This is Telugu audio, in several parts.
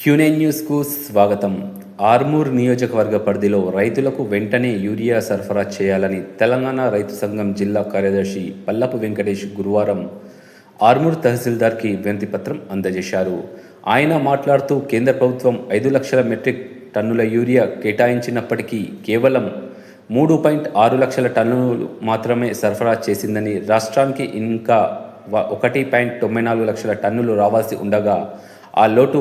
క్యూనైన్ న్యూస్కు స్వాగతం. ఆర్మూర్ నియోజకవర్గ పరిధిలో రైతులకు వెంటనే యూరియా సరఫరా చేయాలని తెలంగాణ రైతు సంఘం జిల్లా కార్యదర్శి పల్లపు వెంకటేష్ గురువారం ఆర్మూర్ తహసీల్దార్కి వినతిపత్రం అందజేశారు. ఆయన మాట్లాడుతూ కేంద్ర ప్రభుత్వం ఐదు లక్షల మెట్రిక్ టన్నుల యూరియా కేటాయించినప్పటికీ కేవలం మూడు పాయింట్ ఆరు లక్షల టన్నులు మాత్రమే సరఫరా చేసిందని రాష్ట్రానికి ఇంకా ఒకటి పాయింట్ తొంభై నాలుగు లక్షల టన్నులు రావాల్సి ఉండగా ఆ లోటు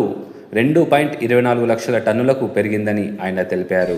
రెండు పాయింట్ ఇరవై నాలుగు లక్షల టన్నులకు పెరిగిందని ఆయన తెలిపారు.